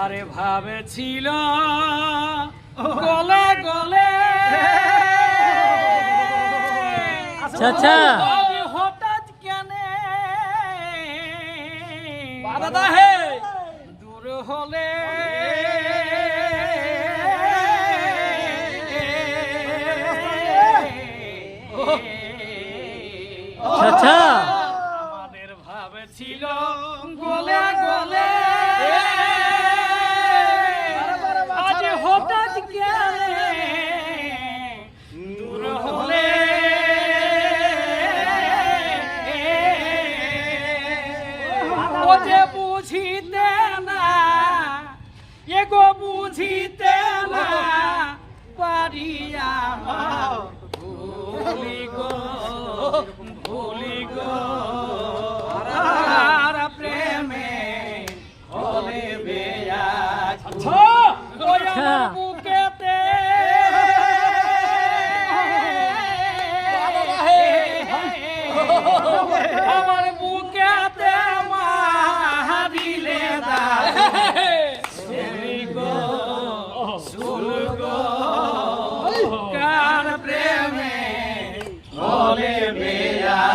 আরে ভাবেছিল গলে গলে। আচ্ছা, আচ্ছা। হঠাৎ কেন? দাদা হে দূর হলে। আচ্ছা আচ্ছা। আমাদের ভাবে ছিল গলে গলে। বুঝিতে না এগো বুঝিতে না পারিয়া ভুলি গো ভুলি গো আর প্রেমে হলে বেয়াজ ওই আমার বুকেতে। আমার শুন গো কার প্রেমে হলে বেয়া